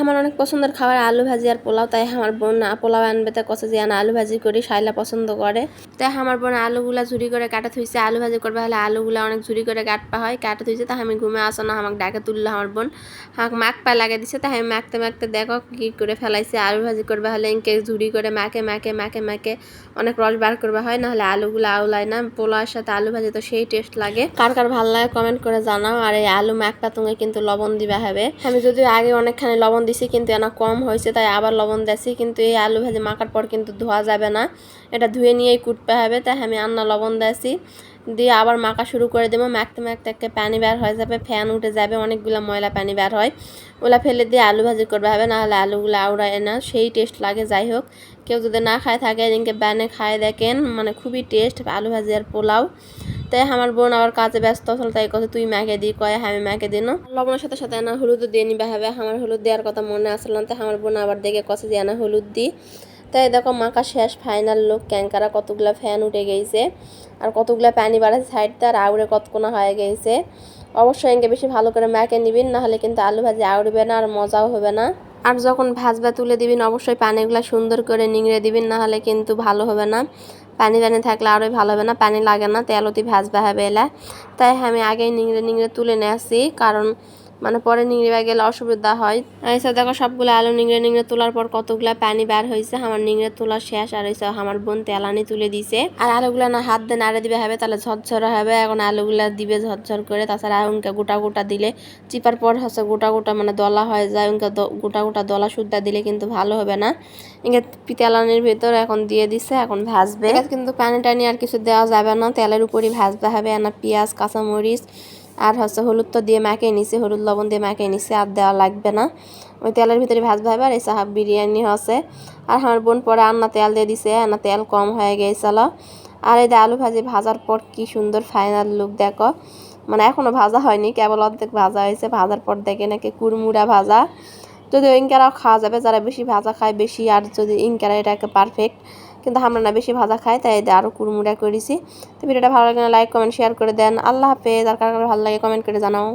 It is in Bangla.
আমার অনেক পছন্দের খাবার আলু ভাজি আর পোলাও, তাই আমার বোন পোলাও আনবে, তাই কষে যে আলু ভাজি করি, শাইলা পছন্দ করে। তাই আমার বোন আলুগুলা ঝুরি করে কাটা থুইছে, আলু ভাজি করবে হলে আলুগুলা অনেক ঝুরি করে কাটপা হয়, কাটা থুইছে, তাই আমি ঘুমে আসো না, আমাকে ডাকে তুললো আমার বোন। আমাকে মাক পা লাগিয়ে দিছে, তাই আমি মাখতে মাখতে দেখো কি করে ফেলাইছে, আলু ভাজি করবে হলে ইনকে ঝুরি করে মাকে মাকে মাকে মাকে অনেক রস বার করবে হয়, নাহলে আলুগুলো আউলায় না পোলাওর সাথে আলু ভাজি তো সেই টেস্ট লাগে। কার কার ভালো লাগে কমেন্ট করে জানাও, আর এই আলু মাখটা তুমি কিন্তু লবণ দিবা হবে। আমি যদিও আগে অনেকখানি লবণ দিছি কিন্তু এনা কম হয়েছে, তাই আবার লবণ দিয়েছি কিন্তু এই আলু ভাজি মাখার পর কিন্তু ধোয়া যাবে না। এটা ধুয়ে নিয়েই কুটতে হবে, তাই আমি আন্না লবণ দিয়েছি দিয়ে আবার মাখা শুরু করে দেবো। মাখতে মাখতে একটা পানি বের হয়ে যাবে, ফ্যান উঠে যাবে, অনেকগুলো ময়লা পানি বের হয়। ওলা ফেলে দিয়ে আলু ভাজি করবে হবে, নাহলে আলুগুলো আউড়ায় না। সেই টেস্ট লাগে, যাই হোক। কেউ যদি না খায়, থাকে এদিনকে ব্যানে খায় দেখেন মানে খুবই টেস্ট আলু ভাজি আর পোলাও। তাই আমার বোন আবার কাজে ব্যস্ত আসলে তাই কথা তুই ম্যাকে দিই কয় হ্যাঁ, আমি ম্যাকে দিন লবণের সাথে সাথে না হলুদ দিয়ে নিবে হবে আমার হলুদ দেওয়ার কথা মনে আসলাম তাই আমার বোন আবার দেখে কষে দিয়ে না হলুদ দিই তাই দেখো মাখা শেষ ফাইনাল লোক ক্যাঙ্কারা কতগুলো ফ্যান উঠে গেছে আর কতগুলো পানি বাড়াচ্ছে সাইডটা আর আউড়ে কতক্ষণ হয়ে গেছে অবশ্যই এঙ্গে বেশি ভালো করে ম্যাকে নিবেন নাহলে কিন্তু আলু ভাজি আউড়বে না আর মজাও হবে না। আর যখন ভাজবা তুলে দিবেন অবশ্যই পানিগুলো সুন্দর করে নিংড়ে দিবেন নাহলে কিন্তু ভালো হবে না। পানি পানি থাকলে আরোই ভালো হবে না, পানি লাগে না, তেল অতি ভাজবা হবে এলে। তাই আমি আগে নিংড়ে নিংড়ে তুলে নিয়ে আসি, কারণ মানে পরে নিংড়ে গেলে অসুবিধা হয়। এসে দেখো সবগুলো আলু নিংড়ে নিংড়ে তোলার পর কতগুলো পানি বার হয়েছে আমার নিংড়ে তোলা শেষ আর হয়েছে আমার বোন তেলানি তুলে দিছে। আর আলুগুলো না হাত দিয়ে নাড়ে দিবে হবে, তাহলে ঝরঝর হবে। এখন আলুগুলো দিবে ঝরঝর করে, তাছাড়া উনকে গোটা গোটা দিলে চিপার পর হচ্ছে গোটা গোটা মানে দলা হয়ে যায় উনকে গোটা গোটা দলা সুদ্ধা দিলে কিন্তু ভালো হবে না। ইনকে তেলানির ভেতর এখন দিয়ে দিছে, এখন ভাজবে। কিন্তু পানি টানি আর কিছু দেওয়া যাবে না, তেলের উপরই ভাজতে হবে। না পেঁয়াজ, কাঁচামরিচ আর হচ্ছে হলুদ তো দিয়ে মাখিয়ে নিছি, হলুদ লবণ দিয়ে মাখিয়ে নিছি, আর দেওয়া লাগবে না। ওই তেলের ভিতরে ভাজ ভাইবার, এই সাহাব বিরিয়ানি হচ্ছে। আর আমার বোন পরে আন্না তেল দিয়ে দিছে, আন্না তেল কম হয়ে গেছিল। আর এই আলু ভাজি ভাজার পর কি সুন্দর ফাইনাল লুক দেখো। মানে এখনও ভাজা হয়নি, কেবল অর্ধেক ভাজা হয়েছে, ভাজার পর দেখে নাকি কুড়মুড়া ভাজা। যদি ইনকারাও খাওয়া যাবে, যারা বেশি ভাজা খায় বেশি, আর যদি ইনকারা একটা পারফেক্ট কিন্তু আমরা না বেশি ভাজা খাই, তাই আরও কুড়মুড়া করেছি। তো ভিডিওটা ভালো লাগে লাইক কমেন্ট শেয়ার করে দেন। আল্লাহ হাফেজ। আর কার ভালো লাগে কমেন্ট করে জানাও।